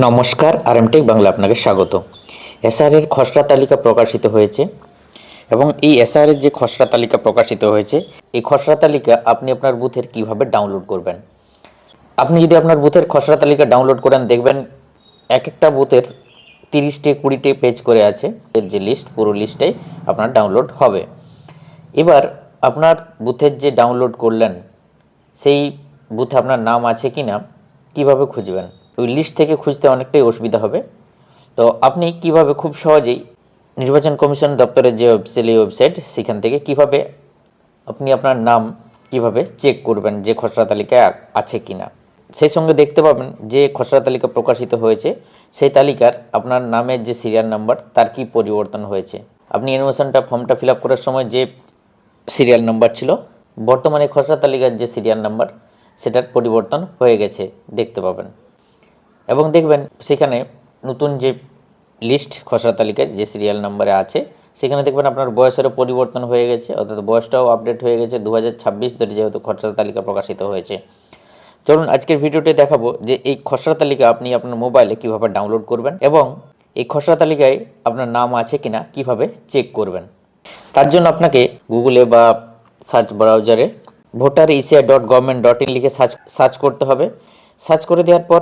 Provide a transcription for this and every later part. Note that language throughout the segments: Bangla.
নমস্কার আরএমটেক বাংলা আপনাকে স্বাগত। এসআরের খসড়া তালিকা প্রকাশিত হয়েছে এবং এই এসআরের যে খসড়া তালিকা প্রকাশিত হয়েছে, এই খসড়া তালিকা আপনি আপনার বুথের কীভাবে ডাউনলোড করবেন? আপনি যদি আপনার বুথের খসড়া তালিকা ডাউনলোড করেন, দেখবেন এক একটা বুথের তিরিশটে, কুড়িটে পেজ করে আছে। এর যে লিস্ট পুরো লিস্টটাই আপনার ডাউনলোড হবে। এবার আপনার বুথের যে ডাউনলোড করলেন, সেই বুথে আপনার নাম আছে কি না কীভাবে খুঁজবেন? ওই লিস্ট থেকে খুঁজতে অনেকটাই অসুবিধা হবে। তো আপনি কীভাবে খুব সহজেই নির্বাচন কমিশন দপ্তরের যে অফিসিয়ালি ওয়েবসাইট সেখান থেকে কীভাবে আপনি আপনার নাম কীভাবে চেক করবেন যে খসড়া তালিকায় আছে কি না সেই সঙ্গে দেখতে পাবেন যে খসড়া তালিকা প্রকাশিত হয়েছে, সেই তালিকার আপনার নামের যে সিরিয়াল নাম্বার তার কি পরিবর্তন হয়েছে। আপনি অ্যানিমেশনটা ফর্মটা ফিল আপ করার সময় যে সিরিয়াল নাম্বার ছিল, বর্তমানে খসড়া তালিকার যে সিরিয়াল নাম্বার সেটার পরিবর্তন হয়ে গেছে, দেখতে পাবেন। এবং দেখবেন সেখানে নতুন যে লিস্ট খসড়া তালিকায় যে সিরিয়াল নাম্বারে আছে, সেখানে দেখবেন আপনার বয়সেরও পরিবর্তন হয়ে গেছে, অর্থাৎ বয়সটাও আপডেট হয়ে গেছে। দু হাজার ছাব্বিশ ধরে যেহেতু খসড়া তালিকা প্রকাশিত হয়েছে। চলুন আজকের ভিডিওতে দেখাবো যে এই খসড়া তালিকা আপনি আপনার মোবাইলে কীভাবে ডাউনলোড করবেন এবং এই খসড়া তালিকায় আপনার নাম আছে কিনা কীভাবে চেক করবেন। তার জন্য আপনাকে গুগলে বা সার্চ ব্রাউজারে voter ECI dot government dot in লিখে সার্চ সার্চ করতে হবে। সার্চ করে দেওয়ার পর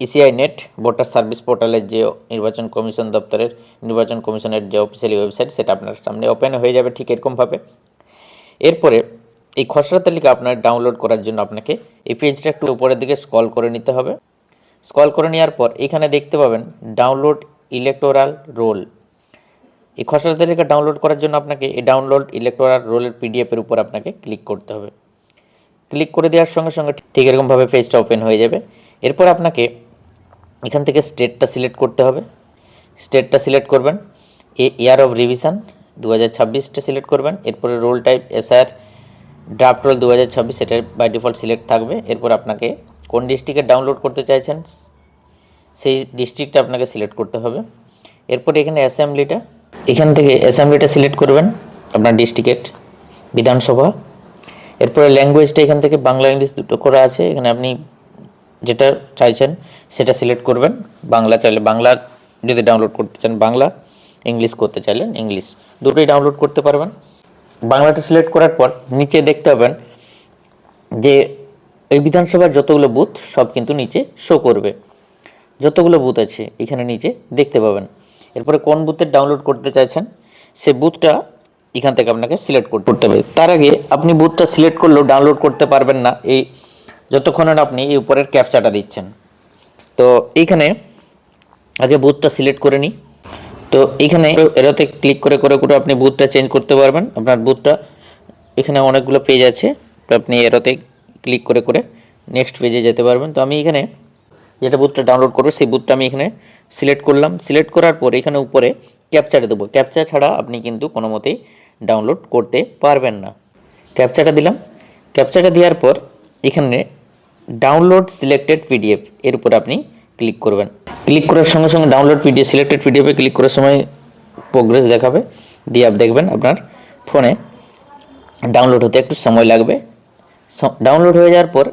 ইসিআই নেট ভোটার সার্ভিস পোর্টালের যে নির্বাচন কমিশন দপ্তরের নির্বাচন কমিশনের যে অফিসিয়ালি ওয়েবসাইট সেটা আপনার সামনে ওপেন হয়ে যাবে ঠিক এরকমভাবে। এরপরে এই খসড়া তালিকা আপনার ডাউনলোড করার জন্য আপনাকে এই পেজটা একটু উপরের দিকে স্ক্রল করে নিতে হবে। স্ক্রল করে নেওয়ার পর এখানে দেখতে পাবেন ডাউনলোড ইলেকটোরাল রোল এই খসড়া তালিকা ডাউনলোড করার জন্য আপনাকে এই ডাউনলোড ইলেকটোরাল রোলের পিডিএফের উপর আপনাকে ক্লিক করতে হবে। ক্লিক করে দেওয়ার সঙ্গে সঙ্গে ঠিক এরকমভাবে পেজটা ওপেন হয়ে যাবে। এরপর আপনাকে এখান থেকে স্টেটটা সিলেক্ট করতে হবে। স্টেটটা সিলেক্ট করবেন। এ ইয়ার অফ রিভিশন দু হাজার ছাব্বিশটা সিলেক্ট করবেন। এরপরে roll type SR draft roll দু হাজার ছাব্বিশ বাই ডিফল্ট সিলেক্ট থাকবে। এরপর আপনাকে কোন ডিস্ট্রিক্টে ডাউনলোড করতে চাইছেন, সেই ডিস্ট্রিক্টটা আপনাকে সিলেক্ট করতে হবে। এরপর এখানে অ্যাসেম্বলিটা এখান থেকে অ্যাসেম্বলিটা সিলেক্ট করবেন আপনার ডিস্ট্রিক্টের বিধানসভা। এরপরে ল্যাঙ্গুয়েজটা এখান থেকে বাংলা, ইংলিশ দুটো করা আছে। এখানে আপনি যেটা চাইছেন, সেটা সিলেক্ট করবেন। বাংলা চাইলে বাংলা যদি ডাউনলোড করতে চান, বাংলা ইংলিশ করতে চাইলেন ইংলিশ দুটোই ডাউনলোড করতে পারবেন। বাংলাটা সিলেক্ট করার পর নিচে দেখতে পাবেন যে এই বিধানসভার যতগুলো বুথ সব কিন্তু নিচে শো করবে। যতগুলো বুথ আছে, এখানে নিচে দেখতে পাবেন। এরপরে কোন বুথের ডাউনলোড করতে চাইছেন, সে বুথটা এখান থেকে আপনাকে সিলেক্ট করতে হবে। তার আগে আপনি বুথটা সিলেক্ট করলেও ডাউনলোড করতে পারবেন না। এই যতক্ষণ আপনি এই উপরের ক্যাপচাটা দিচ্ছেন। তো এইখানে আগে বুথটা সিলেক্ট করে নিই। তো এখানে এরাতে ক্লিক করে করে করে আপনি বুথটা চেঞ্জ করতে পারবেন। আপনার বুথটা এখানে অনেকগুলো পেজ আছে। তো আপনি এরাতে ক্লিক করে করে নেক্সট পেজে যেতে পারবেন। তো আমি এখানে যেটা বুথটা ডাউনলোড করব, সেই বুথটা আমি এখানে সিলেক্ট করলাম। সিলেক্ট করার পর এখানে উপরে ক্যাপচারে দেবো। ক্যাপচা ছাড়া আপনি কিন্তু কোনো মতেই ডাউনলোড করতে পারবেন না। ক্যাপচাটা দিলাম। ক্যাপচাটা দেওয়ার পর এখানে ডাউনলোড সিলেক্টেড পিডিএফ এর উপর আপনি ক্লিক করবেন। ক্লিক করার সঙ্গে সঙ্গে ডাউনলোড পিডিএফ সিলেক্টেড পিডিএফে ক্লিক করার সময় প্রোগ্রেস দেখাবে। দিয়ে আপ দেখবেন আপনার ফোনে ডাউনলোড হতে একটু সময় লাগবে। ডাউনলোড হয়ে যাওয়ার পর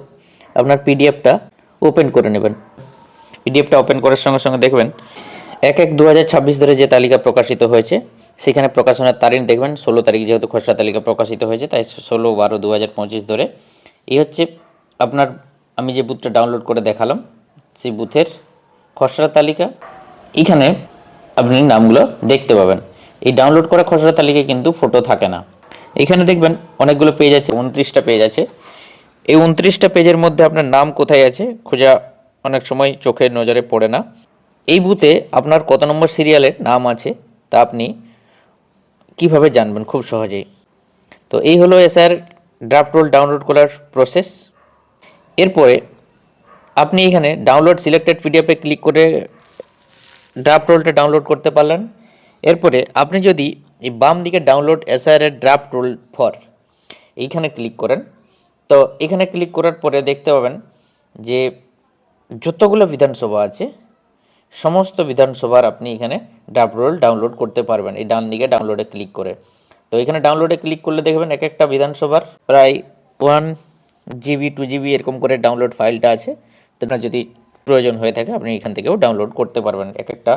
আপনার পিডিএফটা ওপেন করে নেবেন। পিডিএফটা ওপেন করার সঙ্গে সঙ্গে দেখবেন এক এক দু ধরে যে তালিকা প্রকাশিত হয়েছে, সেখানে প্রকাশনার তারিখ দেখবেন, ষোলো তারিখ যেহেতু খসড়া তালিকা প্রকাশিত হয়েছে, তাই ষোলো বারো দু ধরে। এই হচ্ছে আপনার আমি যে বুথটা ডাউনলোড করে দেখালাম, সেই বুথের খসড়া তালিকা, এখানে আপনি নামগুলো দেখতে পাবেন। এই ডাউনলোড করা খসড়া তালিকায় কিন্তু ফটো থাকে না। এখানে দেখবেন অনেকগুলো পেজ আছে, উনত্রিশটা পেজ আছে। এই উনত্রিশটা পেজের মধ্যে আপনার নাম কোথায় আছে, খোঁজা অনেক সময় চোখের নজরে পড়ে না। এই বুথে আপনার কত নম্বর সিরিয়ালের নাম আছে, তা আপনি কীভাবে জানবেন? খুব সহজেই। তো এই হলো এসআর ড্রাফট রোল ডাউনলোড করার প্রসেস এরপরে আপনি এখানে ডাউনলোড সিলেক্টেড পিডিএফে ক্লিক করে ড্রাফট রোলটা ডাউনলোড করতে পারলেন। এরপরে আপনি যদি এই বাম দিকে ডাউনলোড এসআর এর ড্রাফট রোল ফর এইখানে ক্লিক করেন, তো এখানে ক্লিক করার পরে দেখতে পাবেন যে যতগুলো বিধানসভা আছে, সমস্ত বিধানসভার আপনি এখানে ড্রাফট রোল ডাউনলোড করতে পারবেন, এই ডান দিকে ডাউনলোডে ক্লিক করে। তো এখানে ডাউনলোডে ক্লিক করলে দেখবেন এক একটা বিধানসভার প্রায় ওয়ান জিবি, টু জিবি এরকম করে ডাউনলোড ফাইলটা আছে। তো আপনার যদি প্রয়োজন হয়ে থাকে, আপনি এখান থেকেও ডাউনলোড করতে পারবেন এক একটা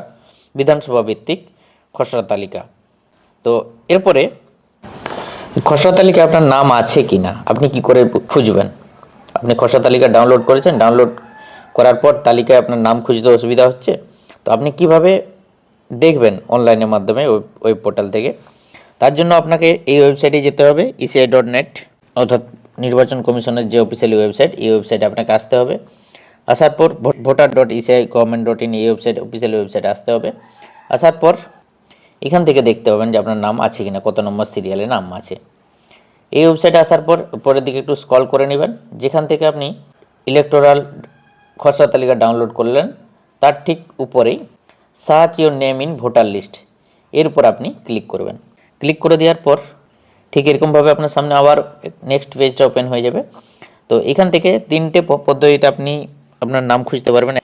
বিধানসভা ভিত্তিক খসড়া তালিকা। তো এরপরে, খসড়া তালিকায় আপনার নাম আছে কি না আপনি কি করে খুঁজবেন? আপনি খসড়া তালিকা ডাউনলোড করেছেন ডাউনলোড করার পর তালিকায় আপনার নাম খুঁজতে অসুবিধা হচ্ছে। তো আপনি কীভাবে দেখবেন অনলাইনের মাধ্যমে ওয়েব পোর্টাল থেকে? তার জন্য আপনাকে এই ওয়েবসাইটে যেতে হবে ইসিআই ডট নেট অর্থাৎ নির্বাচন কমিশনের যে অফিসিয়ালি ওয়েবসাইট এই ওয়েবসাইটে আপনাকে আসতে হবে। আসার পর voter dot ECI government dot in এই ওয়েবসাইট অফিসিয়াল ওয়েবসাইটে আসতে হবে। আসার পর এখান থেকে দেখতে পাবেন যে আপনার নাম আছে কিনা, কত নম্বর সিরিয়ালে নাম আছে। এই ওয়েবসাইটে আসার পর পরের দিকে একটু স্ক্রল করে নেবেন। যেখান থেকে আপনি ইলেকটোরাল খসড়া তালিকা ডাউনলোড করলেন, তার ঠিক উপরেই search your name in voter list এর উপর আপনি ক্লিক করবেন। ক্লিক করে দেওয়ার পর ঠিক এরকমভাবে আপনার সামনে আবার নেক্সট পেজটা ওপেন হয়ে যাবে। তো এখান থেকে তিনটে পদ্ধতিতে আপনি আপনার নাম খুঁজতে পারবেন।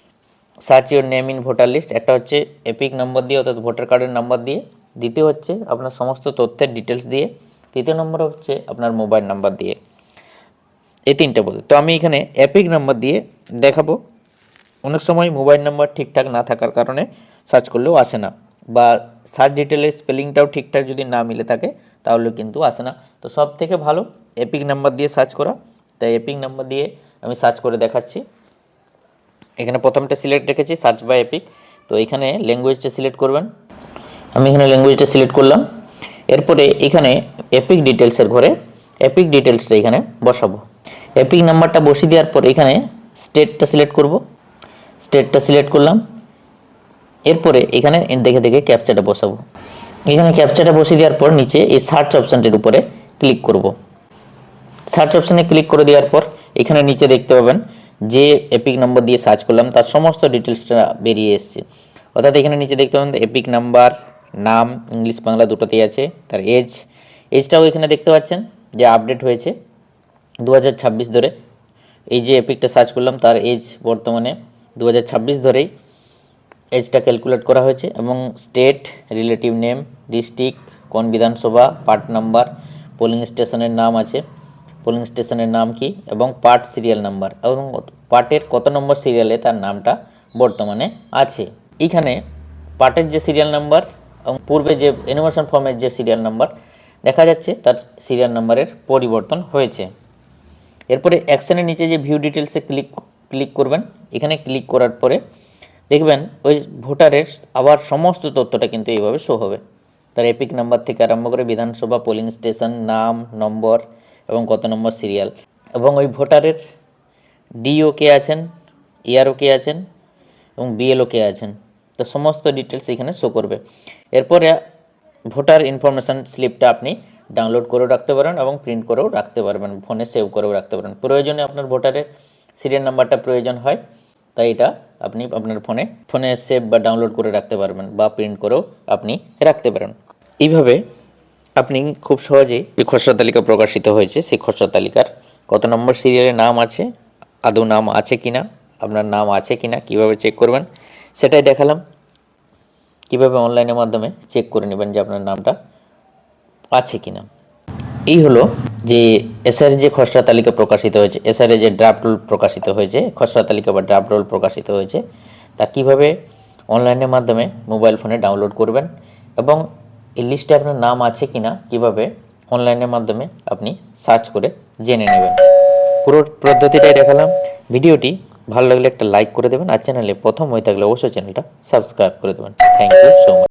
Search your name in voter list একটা হচ্ছে এপিক নম্বর দিয়ে অর্থাৎ ভোটার কার্ডের নাম্বার দিয়ে। দ্বিতীয় হচ্ছে আপনার সমস্ত তথ্যের ডিটেলস দিয়ে। তৃতীয় নম্বর হচ্ছে আপনার মোবাইল নাম্বার দিয়ে। এই তিনটে বলতে তো আমি এখানে এপিক নাম্বার দিয়ে দেখাবো। অনেক সময় মোবাইল নাম্বার ঠিকঠাক না থাকার কারণে সার্চ করলেও আসে না। বা সার্চ ডিটেলের স্পেলিংটাও ঠিকঠাক যদি না মিলে থাকে তাহলে কিন্তু আসে না। তো সব থেকে ভালো এপিক নাম্বার দিয়ে সার্চ করা। তাই এপিক নাম্বার দিয়ে আমি সার্চ করে দেখাচ্ছি। এখানে প্রথমটা সিলেক্ট রেখেছি সার্চ বাই এপিক তো এখানে ল্যাঙ্গুয়েজটা সিলেক্ট করবেন। আমি এখানে ল্যাঙ্গুয়েজটা সিলেক্ট করলাম। এরপরে এখানে এপিক ডিটেলসের ঘরে এপিক ডিটেলসটা এখানে বসাবো। এপিক নাম্বারটা বসিয়ে দেওয়ার পর এখানে স্টেটটা সিলেক্ট করব। স্টেটটা সিলেক্ট করলাম। এরপরে এখানে দেখে দেখে ক্যাপচাটা বসাবো। এখানে ক্যাপচাটা বসিয়ে দেওয়ার পর নিচে এই সার্চ অপশানটির উপরে ক্লিক করব। সার্চ অপশানে ক্লিক করে দেওয়ার পর এখানে নিচে দেখতে পাবেন যে এপিক নম্বর দিয়ে সার্চ করলাম, তার সমস্ত ডিটেলসটা বেরিয়ে এসছে। অর্থাৎ এখানে নিচে দেখতে পাবেন এপিক নাম্বার নাম, ইংলিশ, বাংলা দুটোতেই আছে, তার এজ এজটাও এখানে দেখতে পাচ্ছেন যে আপডেট হয়েছে দু হাজার ছাব্বিশ ধরে। এই যে এপিকটা সার্চ করলাম, তার এজ বর্তমানে দু হাজার ছাব্বিশ ধরেই এজটা ক্যালকুলেট করা হয়েছে এবং স্টেট, রিলেটিভ নেম, ডিস্ট্রিক্ট, কোন বিধানসভা, পার্ট নাম্বার, পোলিং স্টেশনের নাম আছে। পোলিং স্টেশনের নাম কি? এবং পার্ট সিরিয়াল নাম্বার। এবং পার্টের কত নম্বর সিরিয়ালে তার নামটা বর্তমানে আছে। এখানে পার্টের যে সিরিয়াল নাম্বার এবং পূর্বে যে অ্যানিমেশন ফর্মের যে সিরিয়াল নাম্বার দেখা যাচ্ছে, তার সিরিয়াল নাম্বারের পরিবর্তন হয়েছে। এরপরে অ্যাকশনের নিচে যে ভিউ ডিটেলসে ক্লিক ক্লিক করবেন, এখানে ক্লিক করার পরে দেখবেন ওই ভোটারের আবার সমস্ত তথ্যটা কিন্তু এইভাবে শো হবে। তার এপিক নাম্বার থেকে আরম্ভ করে বিধানসভা পোলিং স্টেশন নাম, নম্বর এবং কত নম্বর সিরিয়াল এবং ওই ভোটারের ডিও কে আছেন ইআরও কে আছেন এবং বিএলও কে আছেন। তো সমস্ত ডিটেলস এখানে শো করবে। এরপরে ভোটার ইনফরমেশান স্লিপটা আপনি ডাউনলোড করেও রাখতে পারেন এবং প্রিন্ট করেও রাখতে পারবেন ফোনে সেভ করেও রাখতে পারেন প্রয়োজনে আপনার ভোটারের সিরিয়াল নাম্বারটা প্রয়োজন হয়। তাই এটা আপনি আপনার ফোনে ফোনে সেভ বা ডাউনলোড করে রাখতে পারবেন বা প্রিন্ট করেও আপনি রাখতে পারেন। এইভাবে আপনি খুব সহজেই যে খসড়া তালিকা প্রকাশিত হয়েছে। সেই খসড়া তালিকার কত নম্বর সিরিয়ালে নাম আছে, আদৌ নাম আছে কিনা, আপনার নাম আছে কি না কীভাবে চেক করবেন, সেটাই দেখালাম। কীভাবে অনলাইনের মাধ্যমে চেক করে নেবেন যে আপনার নামটা আছে কি না এই হলো যে এসআর যে খসড়া তালিকা প্রকাশিত হয়েছে এসআর যে ড্রাফট রোল প্রকাশিত হয়েছে, খসড়া তালিকা বা ড্রাফট রোল প্রকাশিত হয়েছে, তা কীভাবে অনলাইনের মাধ্যমে মোবাইল ফোনে ডাউনলোড করবেন এবং এই লিস্টে আপনার নাম আছে কিনা, কীভাবে অনলাইনের মাধ্যমে আপনি সার্চ করে জেনে নেবেন। পুরো পদ্ধতিটাই দেখালাম। ভিডিওটি ভালো লাগলে একটা লাইক করে দেবেন আর চ্যানেলে প্রথম হয়ে থাকলে অবশ্যই চ্যানেলটা সাবস্ক্রাইব করে দেবেন। Thank you so much